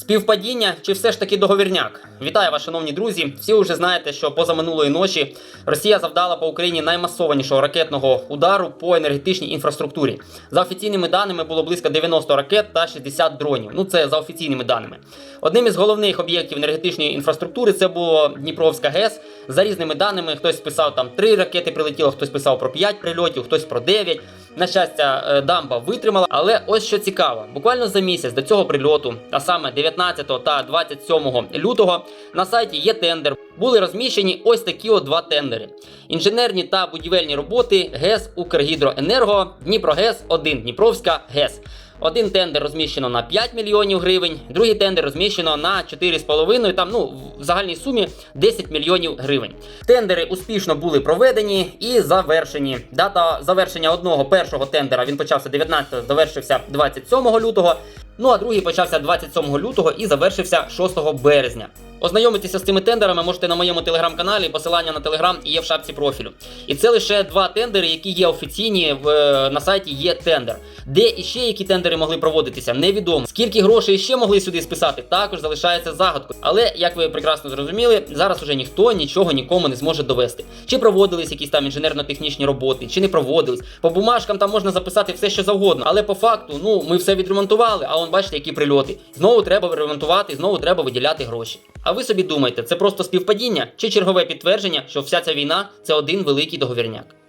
Співпадіння чи все ж таки договірняк? Вітаю вас, шановні друзі. Всі вже знаєте, що позаминулої ночі Росія завдала по Україні наймасованішого ракетного удару по енергетичній інфраструктурі. За офіційними даними було близько 90 ракет та 60 дронів. Ну це за офіційними даними. Одним із головних об'єктів енергетичної інфраструктури це було Дніпровська ГЕС. За різними даними, хтось писав там 3 ракети прилетіло, хтось писав про 5 прильотів, хтось про 9. На щастя, е, дамба витримала. Але ось що цікаво, буквально за місяць до цього прильоту, а саме 19 та 27 лютого, на сайті є тендер. Були розміщені ось такі от два тендери: інженерні та будівельні роботи ГЕС Укргідроенерго, Дніпрогес 1 Дніпровська ГЕС. Один тендер розміщено на 5 мільйонів гривень, другий тендер розміщено на 4,5, там ну в загальній сумі 10 мільйонів гривень. Тендери успішно були проведені і завершені. Дата завершення одного першого тендера він почався 19, завершився 27 лютого. Ну а другий почався 27 лютого і завершився 6 березня. Ознайомитися з цими тендерами можете на моєму телеграм-каналі. Посилання на телеграм є в шапці профілю. І це лише два тендери, які є офіційні в на сайті. Є тендер. Де іще які тендери могли проводитися, невідомо. Скільки грошей ще могли сюди списати, також залишається загадкою. Але як ви прекрасно зрозуміли, зараз уже ніхто нічого нікому не зможе довести. Чи проводились якісь там інженерно-технічні роботи, чи не проводились. По бумажкам там можна записати все, що завгодно. Але по факту, ну ми все відремонтували. А он бачите, які прильоти. Знову треба ремонтувати, знову треба виділяти гроші. А ви собі думайте, це просто співпадіння чи чергове підтвердження, що вся ця війна це один великий договірняк?